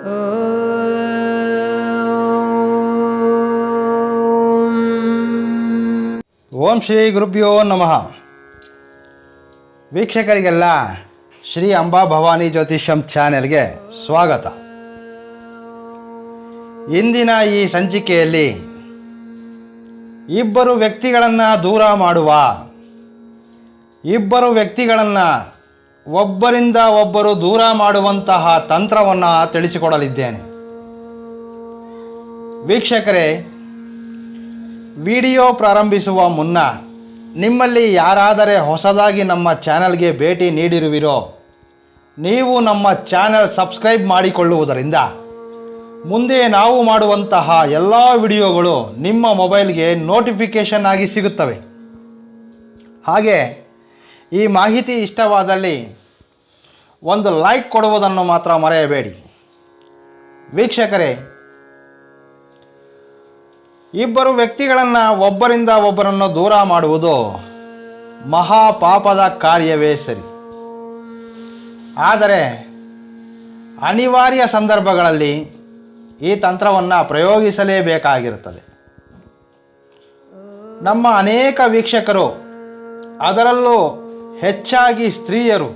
ಓಂ ಶ್ರೀ ಗುರುಭ್ಯೋ ನಮಃ. ವೀಕ್ಷಕರಿಗೆಲ್ಲ ಶ್ರೀ ಅಂಬಾ ಭವಾನಿ ಜ್ಯೋತಿಷ್ಯಂ ಚಾನೆಲ್ಗೆ ಸ್ವಾಗತ. ಇಂದಿನ ಈ ಸಂಚಿಕೆಯಲ್ಲಿ ಇಬ್ಬರು ವ್ಯಕ್ತಿಗಳನ್ನು ದೂರ ಮಾಡುವ, ಇಬ್ಬರು ವ್ಯಕ್ತಿಗಳನ್ನು ಒಬ್ಬರಿಂದ ಒಬ್ಬರು ದೂರ ಮಾಡುವಂತಹ ತಂತ್ರವನ್ನು ತಿಳಿಸಿಕೊಡಲಿದ್ದೇನೆ. ವೀಕ್ಷಕರೇ, ವಿಡಿಯೋ ಪ್ರಾರಂಭಿಸುವ ಮುನ್ನ ನಿಮ್ಮಲ್ಲಿ ಯಾರಾದರೆ ಹೊಸದಾಗಿ ನಮ್ಮ ಚಾನಲ್ಗೆ ಭೇಟಿ ನೀಡಿರುವಿರೋ, ನೀವು ನಮ್ಮ ಚಾನಲ್ ಸಬ್ಸ್ಕ್ರೈಬ್ ಮಾಡಿಕೊಳ್ಳುವುದರಿಂದ ಮುಂದೆ ನಾವು ಮಾಡುವಂತಹ ಎಲ್ಲ ವಿಡಿಯೋಗಳು ನಿಮ್ಮ ಮೊಬೈಲ್ಗೆ ನೋಟಿಫಿಕೇಷನ್ ಆಗಿ ಸಿಗುತ್ತವೆ. ಹಾಗೆ ಈ ಮಾಹಿತಿ ಇಷ್ಟವಾದಲ್ಲಿ ಒಂದು ಲೈಕ್ ಕೊಡುವುದನ್ನು ಮಾತ್ರ ಮರೆಯಬೇಡಿ. ವೀಕ್ಷಕರೇ, ಇಬ್ಬರು ವ್ಯಕ್ತಿಗಳನ್ನು ಒಬ್ಬರಿಂದ ಒಬ್ಬರನ್ನು ದೂರ ಮಾಡುವುದು ಮಹಾಪಾಪದ ಕಾರ್ಯವೇ ಸರಿ. ಆದರೆ ಅನಿವಾರ್ಯ ಸಂದರ್ಭಗಳಲ್ಲಿ ಈ ತಂತ್ರವನ್ನು ಪ್ರಯೋಗಿಸಲೇಬೇಕಾಗಿರುತ್ತದೆ. ನಮ್ಮ ಅನೇಕ ವೀಕ್ಷಕರು ಅದರಲ್ಲೂ ಹೆಚ್ಚಾಗಿ ಸ್ತ್ರೀಯರು,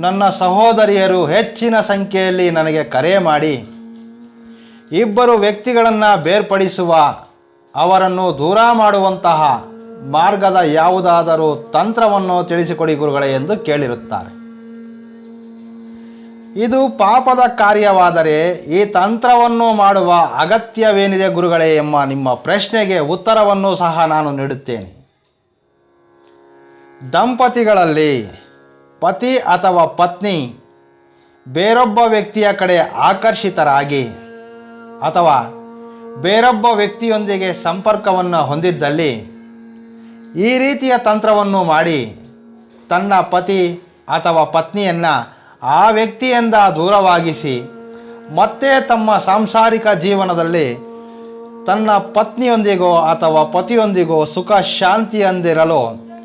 ನನ್ನ ಸಹೋದರಿಯರು ಹೆಚ್ಚಿನ ಸಂಖ್ಯೆಯಲ್ಲಿ ನನಗೆ ಕರೆ ಮಾಡಿ, ಇಬ್ಬರು ವ್ಯಕ್ತಿಗಳನ್ನು ಬೇರ್ಪಡಿಸುವ, ಅವರನ್ನು ದೂರ ಮಾಡುವಂತಹ ಮಾರ್ಗದ ಯಾವುದಾದರೂ ತಂತ್ರವನ್ನು ತಿಳಿಸಿಕೊಡಿ ಗುರುಗಳೇ ಎಂದು ಕೇಳಿರುತ್ತಾರೆ. ಇದು ಪಾಪದ ಕಾರ್ಯವಾದರೆ ಈ ತಂತ್ರವನ್ನು ಮಾಡುವ ಅಗತ್ಯವೇನಿದೆ ಗುರುಗಳೇ ಎಂಬ ನಿಮ್ಮ ಪ್ರಶ್ನೆಗೆ ಉತ್ತರವನ್ನು ಸಹ ನಾನು ನೀಡುತ್ತೇನೆ. ದಂಪತಿಗಳಲ್ಲಿ ಪತಿ ಅಥವಾ ಪತ್ನಿ ಬೇರೊಬ್ಬ ವ್ಯಕ್ತಿಯ ಕಡೆ ಆಕರ್ಷಿತರಾಗಿ ಅಥವಾ ಬೇರೊಬ್ಬ ವ್ಯಕ್ತಿಯೊಂದಿಗೆ ಸಂಪರ್ಕವನ್ನು ಹೊಂದಿದ್ದಲ್ಲಿ ಈ ರೀತಿಯ ತಂತ್ರವನ್ನು ಮಾಡಿ ತನ್ನ ಪತಿ ಅಥವಾ ಪತ್ನಿಯನ್ನು ಆ ವ್ಯಕ್ತಿಯಿಂದ ದೂರವಾಗಿಸಿ ಮತ್ತೆ ತಮ್ಮ ಸಾಂಸಾರಿಕ ಜೀವನದಲ್ಲಿ ತನ್ನ ಪತ್ನಿಯೊಂದಿಗೋ ಅಥವಾ ಪತಿಯೊಂದಿಗೋ ಸುಖ ಶಾಂತಿಯಂದಿರಲು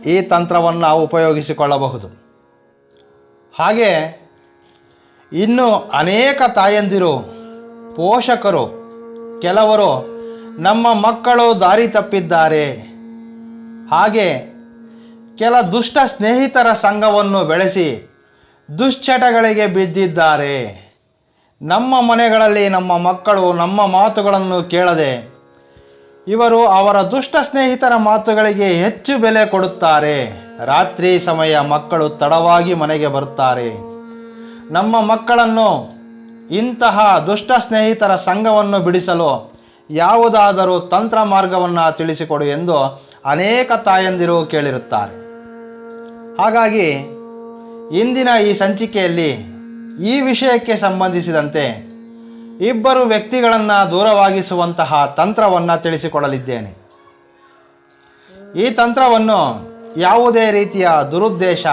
ಈ ತಂತ್ರವನ್ನು ಉಪಯೋಗಿಸಿಕೊಳ್ಳಬಹುದು. ಹಾಗೆ ಇನ್ನು ಅನೇಕ ತಾಯಂದಿರು, ಪೋಷಕರು, ಕೆಲವರು ನಮ್ಮ ಮಕ್ಕಳು ದಾರಿ ತಪ್ಪಿದ್ದಾರೆ. ಹಾಗೆ ಕೆಲ ದುಷ್ಟ ಸ್ನೇಹಿತರ ಸಂಘವನ್ನು ಬೆಳೆಸಿ ದುಶ್ಚಟಗಳಿಗೆ ಬಿದ್ದಿದ್ದಾರೆ. ನಮ್ಮ ಮನೆಗಳಲ್ಲಿ ನಮ್ಮ ಮಕ್ಕಳು ನಮ್ಮ ಮಾತುಗಳನ್ನು ಕೇಳದೆ ಇವರು ಅವರ ದುಷ್ಟ ಸ್ನೇಹಿತರ ಮಾತುಗಳಿಗೆ ಹೆಚ್ಚು ಬೆಲೆ ಕೊಡುತ್ತಾರೆ. ರಾತ್ರಿ ಸಮಯ ಮಕ್ಕಳು ತಡವಾಗಿ ಮನೆಗೆ ಬರುತ್ತಾರೆ. ನಮ್ಮ ಮಕ್ಕಳನ್ನು ಇಂತಹ ದುಷ್ಟ ಸ್ನೇಹಿತರ ಸಂಘವನ್ನು ಬಿಡಿಸಲು ಯಾವುದಾದರೂ ತಂತ್ರ ಮಾರ್ಗವನ್ನು ತಿಳಿಸಿಕೊಡು ಎಂದು ಅನೇಕ ತಾಯಂದಿರು ಕೇಳಿರುತ್ತಾರೆ. ಹಾಗಾಗಿ ಇಂದಿನ ಈ ಸಂಚಿಕೆಯಲ್ಲಿ ಈ ವಿಷಯಕ್ಕೆ ಸಂಬಂಧಿಸಿದಂತೆ ಇಬ್ಬರು ವ್ಯಕ್ತಿಗಳನ್ನು ದೂರವಾಗಿಸುವಂತಹ ತಂತ್ರವನ್ನು ತಿಳಿಸಿಕೊಡಲಿದ್ದೇನೆ. ಈ ತಂತ್ರವನ್ನು ಯಾವುದೇ ರೀತಿಯ ದುರುದ್ದೇಶ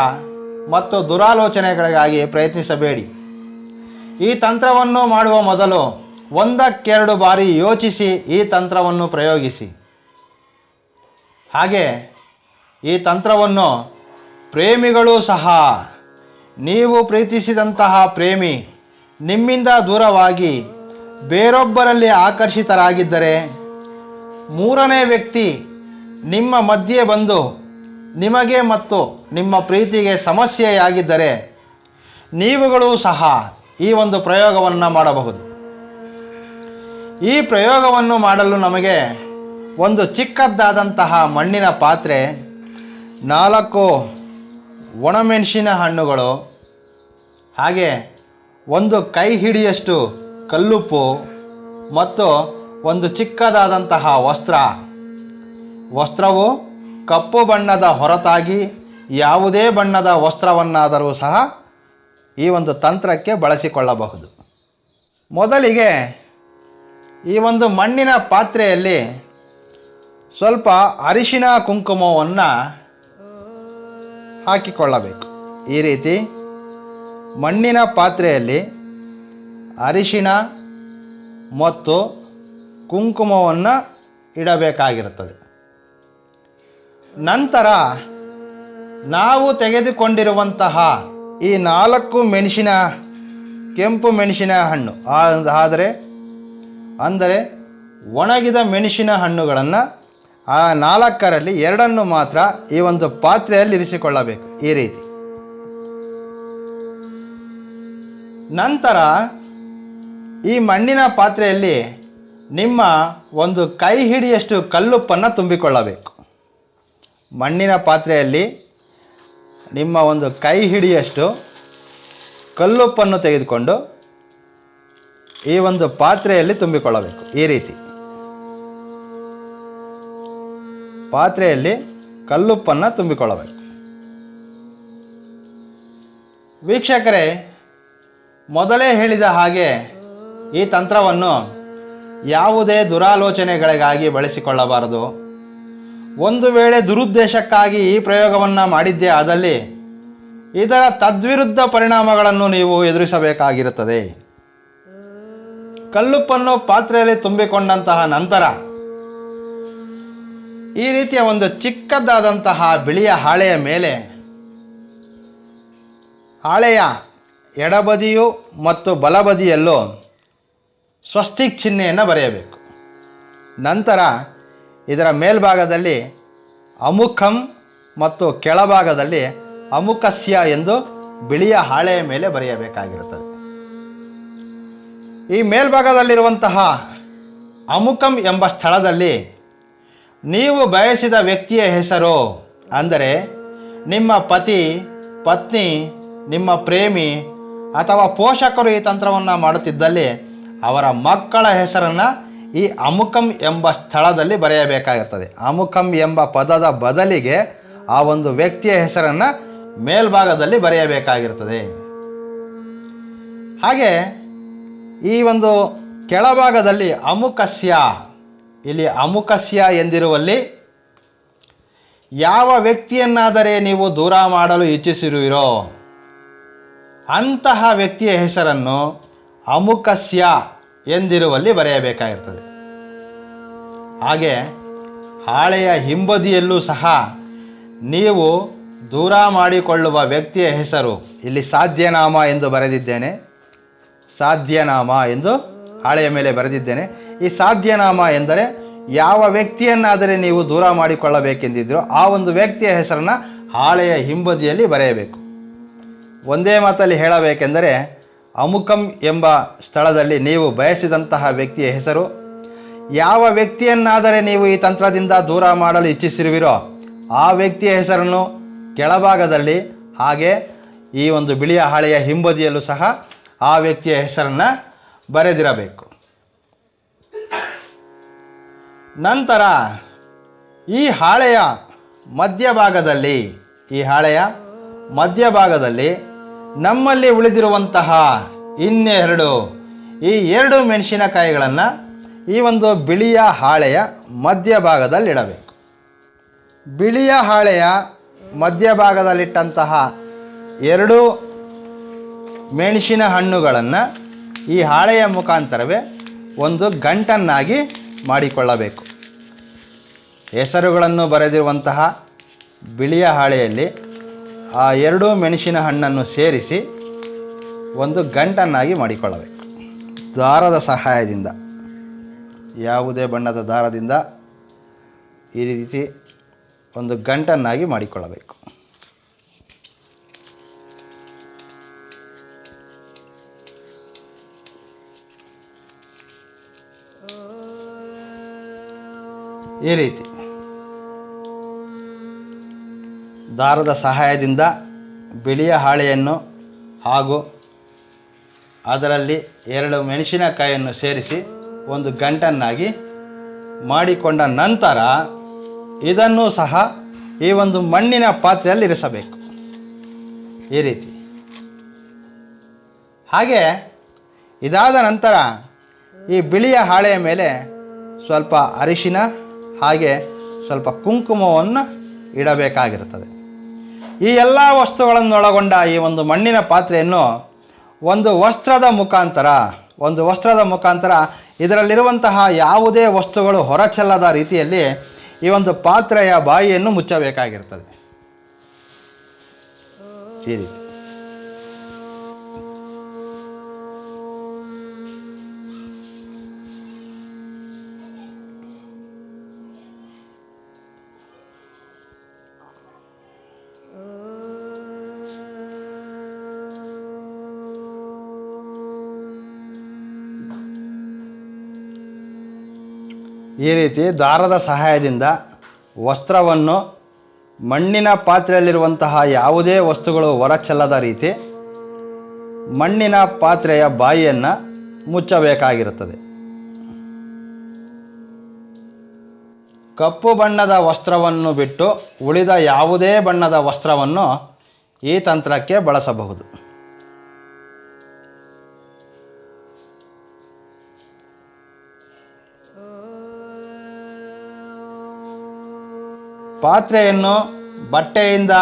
ಮತ್ತು ದುರಾಲೋಚನೆಗಳಿಗಾಗಿ ಪ್ರಯತ್ನಿಸಬೇಡಿ. ಈ ತಂತ್ರವನ್ನು ಮಾಡುವ ಮೊದಲು ಒಂದಕ್ಕೆರಡು ಬಾರಿ ಯೋಚಿಸಿ ಈ ತಂತ್ರವನ್ನು ಪ್ರಯೋಗಿಸಿ. ಹಾಗೆ ಈ ತಂತ್ರವನ್ನು ಪ್ರೇಮಿಗಳು ಸಹ, ನೀವು ಪ್ರೀತಿಸಿದಂತಹ ಪ್ರೇಮಿ ನಿಮ್ಮಿಂದ ದೂರವಾಗಿ ಬೇರೊಬ್ಬರಲ್ಲಿ ಆಕರ್ಷಿತರಾಗಿದ್ದರೆ ಮೂರನೇ ವ್ಯಕ್ತಿ ನಿಮ್ಮ ಮಧ್ಯೆ ಬಂದು ನಿಮಗೆ ಮತ್ತು ನಿಮ್ಮ ಪ್ರೀತಿಗೆ ಸಮಸ್ಯೆಯಾಗಿದ್ದರೆ ನೀವುಗಳು ಸಹ ಈ ಒಂದು ಪ್ರಯೋಗವನ್ನು ಮಾಡಬಹುದು. ಈ ಪ್ರಯೋಗವನ್ನು ಮಾಡಲು ನಮಗೆ ಒಂದು ಚಿಕ್ಕದ್ದಾದಂತಹ ಮಣ್ಣಿನ ಪಾತ್ರೆ, ನಾಲ್ಕು ಒಣಮೆಣಸಿನ ಹಣ್ಣುಗಳು, ಹಾಗೆ ಒಂದು ಕೈ ಹಿಡಿಯಷ್ಟು ಕಲ್ಲುಪ್ಪು ಮತ್ತು ಒಂದು ಚಿಕ್ಕದಾದಂತಹ ವಸ್ತ್ರ. ವಸ್ತ್ರವು ಕಪ್ಪು ಬಣ್ಣದ ಹೊರತಾಗಿ ಯಾವುದೇ ಬಣ್ಣದ ವಸ್ತ್ರವನ್ನಾದರೂ ಸಹ ಈ ಒಂದು ತಂತ್ರಕ್ಕೆ ಬಳಸಿಕೊಳ್ಳಬಹುದು. ಮೊದಲಿಗೆ ಈ ಒಂದು ಮಣ್ಣಿನ ಪಾತ್ರೆಯಲ್ಲಿ ಸ್ವಲ್ಪ ಅರಿಶಿನ ಕುಂಕುಮವನ್ನು ಹಾಕಿಕೊಳ್ಳಬೇಕು. ಈ ರೀತಿ ಮಣ್ಣಿನ ಪಾತ್ರೆಯಲ್ಲಿ ಅರಿಶಿಣ ಮತ್ತು ಕುಂಕುಮವನ್ನು ಇಡಬೇಕಾಗಿರುತ್ತದೆ. ನಂತರ ನಾವು ತೆಗೆದುಕೊಂಡಿರುವಂತಹ ಈ ನಾಲ್ಕು ಮೆಣಸಿನ, ಕೆಂಪು ಮೆಣಸಿನ ಹಣ್ಣು ಆದರೆ, ಅಂದರೆ ಒಣಗಿದ ಮೆಣಸಿನ ಹಣ್ಣುಗಳನ್ನು ಆ ನಾಲ್ಕರಲ್ಲಿ ಎರಡನ್ನು ಮಾತ್ರ ಈ ಒಂದು ಪಾತ್ರೆಯಲ್ಲಿ ಇರಿಸಿಕೊಳ್ಳಬೇಕು ಈ ರೀತಿ. ನಂತರ ಈ ಮಣ್ಣಿನ ಪಾತ್ರೆಯಲ್ಲಿ ನಿಮ್ಮ ಒಂದು ಕೈ ಹಿಡಿಯಷ್ಟು ಕಲ್ಲುಪ್ಪನ್ನು ತುಂಬಿಕೊಳ್ಳಬೇಕು. ಮಣ್ಣಿನ ಪಾತ್ರೆಯಲ್ಲಿ ನಿಮ್ಮ ಒಂದು ಕೈ ಹಿಡಿಯಷ್ಟು ಕಲ್ಲುಪ್ಪನ್ನು ತೆಗೆದುಕೊಂಡು ಈ ಒಂದು ಪಾತ್ರೆಯಲ್ಲಿ ತುಂಬಿಕೊಳ್ಳಬೇಕು. ಈ ರೀತಿ. ಪಾತ್ರೆಯಲ್ಲಿ ಕಲ್ಲುಪ್ಪನ್ನು ತುಂಬಿಕೊಳ್ಳಬೇಕು. ವೀಕ್ಷಕರೇ, ಮೊದಲೇ ಹೇಳಿದ ಹಾಗೆ ಈ ತಂತ್ರವನ್ನು ಯಾವುದೇ ದುರಾಲೋಚನೆಗಳಿಗಾಗಿ ಬಳಸಿಕೊಳ್ಳಬಾರದು. ಒಂದು ವೇಳೆ ದುರುದ್ದೇಶಕ್ಕಾಗಿ ಈ ಪ್ರಯೋಗವನ್ನು ಮಾಡಿದ್ದೇ ಆದಲ್ಲಿ ಇದರ ತದ್ವಿರುದ್ಧ ಪರಿಣಾಮಗಳನ್ನು ನೀವು ಎದುರಿಸಬೇಕಾಗಿರುತ್ತದೆ. ಕಲ್ಲುಪ್ಪನ್ನು ಪಾತ್ರೆಯಲ್ಲಿ ತುಂಬಿಕೊಂಡಂತಹ ನಂತರ ಈ ರೀತಿಯ ಒಂದು ಚಿಕ್ಕದಾದಂತಹ ಬಿಳಿಯ ಹಾಳೆಯ ಮೇಲೆ ಹಾಳೆಯ ಎಡಬದಿಯು ಮತ್ತು ಬಲಬದಿಯಲ್ಲೂ ಸ್ವಸ್ತಿಕ್ ಚಿಹ್ನೆಯನ್ನು ಬರೆಯಬೇಕು. ನಂತರ ಇದರ ಮೇಲ್ಭಾಗದಲ್ಲಿ ಅಮುಖಂ ಮತ್ತು ಕೆಳಭಾಗದಲ್ಲಿ ಅಮುಖಸ್ಯ ಎಂದು ಬಿಳಿಯ ಹಾಳೆಯ ಮೇಲೆ ಬರೆಯಬೇಕಾಗಿರುತ್ತದೆ. ಈ ಮೇಲ್ಭಾಗದಲ್ಲಿರುವಂತಹ ಅಮುಖಂ ಎಂಬ ಸ್ಥಳದಲ್ಲಿ ನೀವು ಬಯಸಿದ ವ್ಯಕ್ತಿಯ ಹೆಸರು ಅಂದರೆ ನಿಮ್ಮ ಪತಿ, ಪತ್ನಿ, ನಿಮ್ಮ ಪ್ರೇಮಿ ಅಥವಾ ಪೋಷಕರು ಈ ತಂತ್ರವನ್ನು ಮಾಡುತ್ತಿದ್ದಲ್ಲಿ ಅವರ ಮಕ್ಕಳ ಹೆಸರನ್ನು ಈ ಅಮುಕಂ ಎಂಬ ಸ್ಥಳದಲ್ಲಿ ಬರೆಯಬೇಕಾಗುತ್ತದೆ. ಅಮುಖಂ ಎಂಬ ಪದದ ಬದಲಿಗೆ ಆ ಒಂದು ವ್ಯಕ್ತಿಯ ಹೆಸರನ್ನು ಮೇಲ್ಭಾಗದಲ್ಲಿ ಬರೆಯಬೇಕಾಗಿರುತ್ತದೆ. ಹಾಗೆ ಈ ಒಂದು ಕೆಳಭಾಗದಲ್ಲಿ ಅಮುಕಸ್ಯ, ಇಲ್ಲಿ ಅಮುಕಸ್ಯ ಎಂದಿರುವಲ್ಲಿ ಯಾವ ವ್ಯಕ್ತಿಯನ್ನಾದರೆ ನೀವು ದೂರ ಮಾಡಲು ಇಚ್ಛಿಸಿರುವಿರೋ ಅಂತಹ ವ್ಯಕ್ತಿಯ ಹೆಸರನ್ನು ಅಮುಖಸ್ಯ ಎಂದಿರುವಲ್ಲಿ ಬರೆಯಬೇಕಾಗಿರ್ತದೆ. ಹಾಗೆ ಹಾಳೆಯ ಹಿಂಬದಿಯಲ್ಲೂ ಸಹ ನೀವು ದೂರ ಮಾಡಿಕೊಳ್ಳುವ ವ್ಯಕ್ತಿಯ ಹೆಸರು ಇಲ್ಲಿ ಸಾಧ್ಯನಾಮ ಎಂದು ಬರೆದಿದ್ದೇನೆ. ಸಾಧ್ಯನಾಮ ಎಂದು ಹಾಳೆಯ ಮೇಲೆ ಬರೆದಿದ್ದೇನೆ. ಈ ಸಾಧ್ಯನಾಮ ಎಂದರೆ ಯಾವ ವ್ಯಕ್ತಿಯನ್ನಾದರೆ ನೀವು ದೂರ ಮಾಡಿಕೊಳ್ಳಬೇಕೆಂದಿದ್ರೋ ಆ ಒಂದು ವ್ಯಕ್ತಿಯ ಹೆಸರನ್ನು ಹಾಳೆಯ ಹಿಂಬದಿಯಲ್ಲಿ ಬರೆಯಬೇಕು. ಒಂದೇ ಮಾತಲ್ಲಿ ಹೇಳಬೇಕೆಂದರೆ ಅಮುಕಂ ಎಂಬ ಸ್ಥಳದಲ್ಲಿ ನೀವು ಬಯಸಿದಂತಹ ವ್ಯಕ್ತಿಯ ಹೆಸರು? ಯಾವ ವ್ಯಕ್ತಿಯನ್ನಾದರೆ ನೀವು ಈ ತಂತ್ರದಿಂದ ದೂರ ಮಾಡಲು ಇಚ್ಛಿಸಿರುವಿರೋ ಆ ವ್ಯಕ್ತಿಯ ಹೆಸರನ್ನು ಕೆಳಭಾಗದಲ್ಲಿ ಹಾಗೆ ಈ ಒಂದು ಬಿಳಿಯ ಹಾಳೆಯ ಹಿಂಬದಿಯಲ್ಲೂ ಸಹ ಆ ವ್ಯಕ್ತಿಯ ಹೆಸರನ್ನು ಬರೆದಿರಬೇಕು. ನಂತರ ಈ ಹಾಳೆಯ ಮಧ್ಯಭಾಗದಲ್ಲಿ, ಈ ಹಾಳೆಯ ಮಧ್ಯಭಾಗದಲ್ಲಿ ನಮ್ಮಲ್ಲಿ ಉಳಿದಿರುವಂತಹ ಇನ್ನೆರಡು, ಈ ಎರಡು ಮೆಣಸಿನಕಾಯಿಗಳನ್ನು ಈ ಒಂದು ಬಿಳಿಯ ಹಾಳೆಯ ಮಧ್ಯಭಾಗದಲ್ಲಿಡಬೇಕು. ಬಿಳಿಯ ಹಾಳೆಯ ಮಧ್ಯಭಾಗದಲ್ಲಿಟ್ಟಂತಹ ಎರಡು ಮೆಣಸಿನ ಹಣ್ಣುಗಳನ್ನು ಈ ಹಾಳೆಯ ಮುಖಾಂತರವೇ ಒಂದು ಗಂಟನ್ನಾಗಿ ಮಾಡಿಕೊಳ್ಳಬೇಕು. ಹೆಸರುಗಳನ್ನು ಬರೆದಿರುವಂತಹ ಬಿಳಿಯ ಹಾಳೆಯಲ್ಲಿ ಆ ಎರಡೂ ಮೆಣಸಿನ ಹಣ್ಣನ್ನು ಸೇರಿಸಿ ಒಂದು ಗಂಟನ್ನಾಗಿ ಮಾಡಿಕೊಳ್ಳಬೇಕು. ದಾರದ ಸಹಾಯದಿಂದ, ಯಾವುದೇ ಬಣ್ಣದ ದಾರದಿಂದ ಈ ರೀತಿ ಒಂದು ಗಂಟನ್ನಾಗಿ ಮಾಡಿಕೊಳ್ಳಬೇಕು. ಈ ರೀತಿ. ದಾರದ ಸಹಾಯದಿಂದ ಬಿಳಿಯ ಹಾಳೆಯನ್ನು ಹಾಗೂ ಅದರಲ್ಲಿ ಎರಡು ಮೆಣಸಿನಕಾಯಿಯನ್ನು ಸೇರಿಸಿ ಒಂದು ಗಂಟನ್ನಾಗಿ ಮಾಡಿಕೊಂಡ ನಂತರ ಇದನ್ನು ಸಹ ಈ ಒಂದು ಮಣ್ಣಿನ ಪಾತ್ರೆಯಲ್ಲಿ ಇರಿಸಬೇಕು. ಈ ರೀತಿ. ಹಾಗೆ ಇದಾದ ನಂತರ ಈ ಬಿಳಿಯ ಹಾಳೆಯ ಮೇಲೆ ಸ್ವಲ್ಪ ಅರಿಶಿನ ಹಾಗೆ ಸ್ವಲ್ಪ ಕುಂಕುಮವನ್ನು ಇಡಬೇಕಾಗಿರುತ್ತದೆ. ಈ ಎಲ್ಲ ವಸ್ತುಗಳನ್ನೊಳಗೊಂಡ ಈ ಒಂದು ಮಣ್ಣಿನ ಪಾತ್ರೆಯನ್ನು ಒಂದು ವಸ್ತ್ರದ ಮುಖಾಂತರ, ಒಂದು ವಸ್ತ್ರದ ಮುಖಾಂತರ ಇದರಲ್ಲಿರುವಂತಹ ಯಾವುದೇ ವಸ್ತುಗಳು ಹೊರಚೆಲ್ಲದ ರೀತಿಯಲ್ಲಿ ಈ ಒಂದು ಪಾತ್ರೆಯ ಬಾಯಿಯನ್ನು ಮುಚ್ಚಬೇಕಾಗಿರ್ತದೆ. ಈ ರೀತಿ. ಈ ರೀತಿ ದಾರದ ಸಹಾಯದಿಂದ ವಸ್ತ್ರವನ್ನು ಮಣ್ಣಿನ ಪಾತ್ರೆಯಲ್ಲಿರುವಂತಹ ಯಾವುದೇ ವಸ್ತುಗಳು ಹೊರಚೆಲ್ಲದ ರೀತಿ ಮಣ್ಣಿನ ಪಾತ್ರೆಯ ಬಾಯಿಯನ್ನು ಮುಚ್ಚಬೇಕಾಗಿರುತ್ತದೆ. ಕಪ್ಪು ಬಣ್ಣದ ವಸ್ತ್ರವನ್ನು ಬಿಟ್ಟು ಉಳಿದ ಯಾವುದೇ ಬಣ್ಣದ ವಸ್ತ್ರವನ್ನು ಈ ತಂತ್ರಕ್ಕೆ ಬಳಸಬಹುದು. ಪಾತ್ರೆಯನ್ನು ಬಟ್ಟೆಯಿಂದ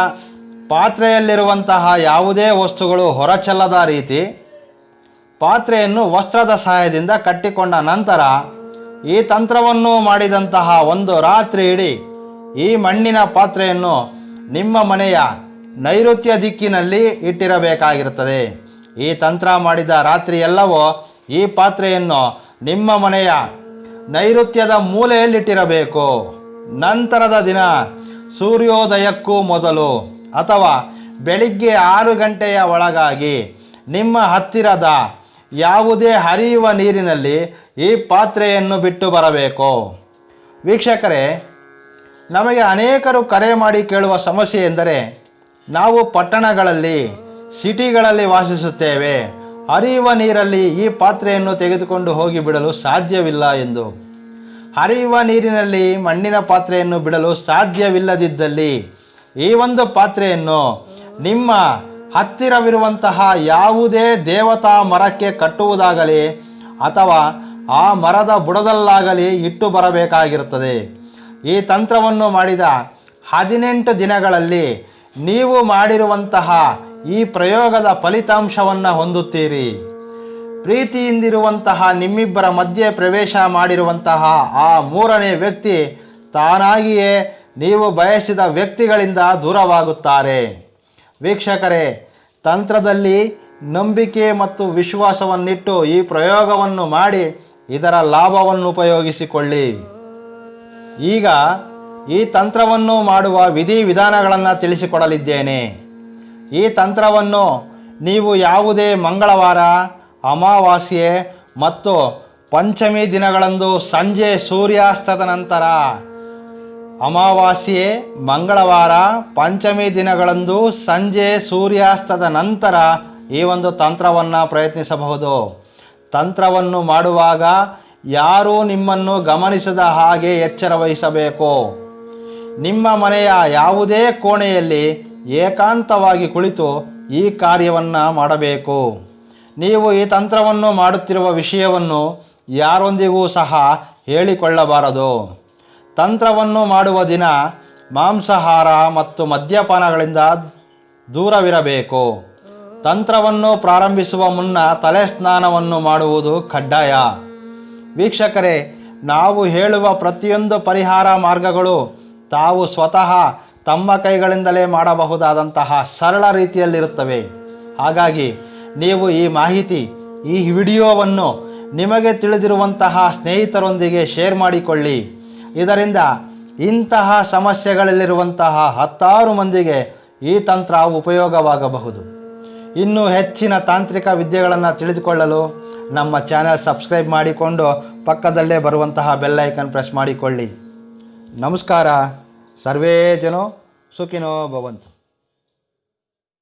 ಪಾತ್ರೆಯಲ್ಲಿರುವಂತಹ ಯಾವುದೇ ವಸ್ತುಗಳು ಹೊರಚಲ್ಲದ ರೀತಿ ಪಾತ್ರೆಯನ್ನು ವಸ್ತ್ರದ ಸಹಾಯದಿಂದ ಕಟ್ಟಿಕೊಂಡ ನಂತರ ಈ ತಂತ್ರವನ್ನು ಮಾಡಿದಂತಹ ಒಂದು ರಾತ್ರಿ ಇಡೀ ಈ ಮಣ್ಣಿನ ಪಾತ್ರೆಯನ್ನು ನಿಮ್ಮ ಮನೆಯ ನೈಋತ್ಯ ದಿಕ್ಕಿನಲ್ಲಿ ಇಟ್ಟಿರಬೇಕಾಗಿರುತ್ತದೆ. ಈ ತಂತ್ರ ಮಾಡಿದ ರಾತ್ರಿ ಈ ಪಾತ್ರೆಯನ್ನು ನಿಮ್ಮ ಮನೆಯ ನೈಋತ್ಯದ ಮೂಲೆಯಲ್ಲಿಟ್ಟಿರಬೇಕು. ನಂತರದ ದಿನ ಸೂರ್ಯೋದಯಕ್ಕೂ ಮೊದಲು ಅಥವಾ ಬೆಳಿಗ್ಗೆ ಆರು ಗಂಟೆಯ ಒಳಗಾಗಿ ನಿಮ್ಮ ಹತ್ತಿರದ ಯಾವುದೇ ಹರಿಯುವ ನೀರಿನಲ್ಲಿ ಈ ಪಾತ್ರೆಯನ್ನು ಬಿಟ್ಟು ಬರಬೇಕು. ವೀಕ್ಷಕರೇ, ನಮಗೆ ಅನೇಕರು ಕರೆ ಮಾಡಿ ಕೇಳುವ ಸಮಸ್ಯೆ ಎಂದರೆ ನಾವು ಪಟ್ಟಣಗಳಲ್ಲಿ, ಸಿಟಿಗಳಲ್ಲಿ ವಾಸಿಸುತ್ತೇವೆ. ಹರಿಯುವ ನೀರಲ್ಲಿ ಈ ಪಾತ್ರೆಯನ್ನು ತೆಗೆದುಕೊಂಡು ಹೋಗಿ ಬಿಡಲು ಸಾಧ್ಯವಿಲ್ಲ ಎಂದು. ಹರಿಯುವ ನೀರಿನಲ್ಲಿ ಮಣ್ಣಿನ ಪಾತ್ರೆಯನ್ನು ಬಿಡಲು ಸಾಧ್ಯವಿಲ್ಲದಿದ್ದಲ್ಲಿ ಈ ಒಂದು ಪಾತ್ರೆಯನ್ನು ನಿಮ್ಮ ಹತ್ತಿರವಿರುವಂತಹ ಯಾವುದೇ ದೇವತಾ ಮರಕ್ಕೆ ಕಟ್ಟುವುದಾಗಲಿ ಅಥವಾ ಆ ಮರದ ಬುಡದಲ್ಲಾಗಲಿ ಇಟ್ಟು ಬರಬೇಕಾಗಿರುತ್ತದೆ. ಈ ತಂತ್ರವನ್ನು ಮಾಡಿದ ಹದಿನೆಂಟು ದಿನಗಳಲ್ಲಿ ನೀವು ಮಾಡಿರುವಂತಹ ಈ ಪ್ರಯೋಗದ ಫಲಿತಾಂಶವನ್ನು ಹೊಂದುತ್ತೀರಿ. ಪ್ರೀತಿಯಿಂದಿರುವಂತಹ ನಿಮ್ಮಿಬ್ಬರ ಮಧ್ಯೆ ಪ್ರವೇಶ ಮಾಡಿರುವಂತಹ ಆ ಮೂರನೇ ವ್ಯಕ್ತಿ ತಾನಾಗಿಯೇ ನೀವು ಬಯಸಿದ ವ್ಯಕ್ತಿಗಳಿಂದ ದೂರವಾಗುತ್ತಾರೆ. ವೀಕ್ಷಕರೇ, ತಂತ್ರದಲ್ಲಿ ನಂಬಿಕೆ ಮತ್ತು ವಿಶ್ವಾಸವನ್ನಿಟ್ಟು ಈ ಪ್ರಯೋಗವನ್ನು ಮಾಡಿ ಇದರ ಲಾಭವನ್ನು ಉಪಯೋಗಿಸಿಕೊಳ್ಳಿ. ಈಗ ಈ ತಂತ್ರವನ್ನು ಮಾಡುವ ವಿಧಿ ವಿಧಾನಗಳನ್ನು ತಿಳಿಸಿಕೊಡಲಿದ್ದೇನೆ. ಈ ತಂತ್ರವನ್ನು ನೀವು ಯಾವುದೇ ಮಂಗಳವಾರ ಅಮಾವಾಸ್ಯೆ ಮತ್ತು ಪಂಚಮಿ ದಿನಗಳಂದು ಸಂಜೆ ಸೂರ್ಯಾಸ್ತದ ನಂತರ. ಅಮಾವಾಸ್ಯೆ, ಮಂಗಳವಾರ, ಪಂಚಮಿ ದಿನಗಳಂದು ಸಂಜೆ ಸೂರ್ಯಾಸ್ತದ ನಂತರ ಈ ಒಂದು ತಂತ್ರವನ್ನು ಪ್ರಯತ್ನಿಸಬಹುದು. ತಂತ್ರವನ್ನು ಮಾಡುವಾಗ ಯಾರೂ ನಿಮ್ಮನ್ನು ಗಮನಿಸದ ಹಾಗೆ ಎಚ್ಚರ ವಹಿಸಬೇಕು. ನಿಮ್ಮ ಮನೆಯ ಯಾವುದೇ ಕೋಣೆಯಲ್ಲಿ ಏಕಾಂತವಾಗಿ ಕುಳಿತು ಈ ಕಾರ್ಯವನ್ನು ಮಾಡಬೇಕು. ನೀವು ಈ ತಂತ್ರವನ್ನು ಮಾಡುತ್ತಿರುವ ವಿಷಯವನ್ನು ಯಾರೊಂದಿಗೂ ಸಹ ಹೇಳಿಕೊಳ್ಳಬಾರದು. ತಂತ್ರವನ್ನು ಮಾಡುವ ದಿನ ಮಾಂಸಾಹಾರ ಮತ್ತು ಮದ್ಯಪಾನಗಳಿಂದ ದೂರವಿರಬೇಕು. ತಂತ್ರವನ್ನು ಪ್ರಾರಂಭಿಸುವ ಮುನ್ನ ತಲೆ ಸ್ನಾನವನ್ನು ಮಾಡುವುದು ಕಡ್ಡಾಯ. ವೀಕ್ಷಕರೇ, ನಾವು ಹೇಳುವ ಪ್ರತಿಯೊಂದು ಪರಿಹಾರ ಮಾರ್ಗಗಳು ತಾವು ಸ್ವತಃ ತಮ್ಮ ಕೈಗಳಿಂದಲೇ ಮಾಡಬಹುದಾದಂತಹ ಸರಳ ರೀತಿಯಲ್ಲಿರುತ್ತವೆ. ಹಾಗಾಗಿ ನೀವು ಈ ಮಾಹಿತಿ, ಈ ವಿಡಿಯೋವನ್ನು ನಿಮಗೆ ತಿಳಿದಿರುವಂತಹ ಸ್ನೇಹಿತರೊಂದಿಗೆ ಶೇರ್ ಮಾಡಿಕೊಳ್ಳಿ. ಇದರಿಂದ ಇಂತಹ ಸಮಸ್ಯೆಗಳಲ್ಲಿರುವಂತಹ ಹತ್ತಾರು ಮಂದಿಗೆ ಈ ತಂತ್ರ ಉಪಯೋಗವಾಗಬಹುದು. ಇನ್ನೂ ಹೆಚ್ಚಿನ ತಾಂತ್ರಿಕ ವಿದ್ಯೆಗಳನ್ನು ತಿಳಿದುಕೊಳ್ಳಲು ನಮ್ಮ ಚಾನೆಲ್ ಸಬ್ಸ್ಕ್ರೈಬ್ ಮಾಡಿಕೊಂಡು ಪಕ್ಕದಲ್ಲೇ ಬರುವಂತಹ ಬೆಲ್ಲೈಕನ್ ಪ್ರೆಸ್ ಮಾಡಿಕೊಳ್ಳಿ. ನಮಸ್ಕಾರ. ಸರ್ವೇ ಜನೋ ಸುಖಿನೋ ಭವಂತು.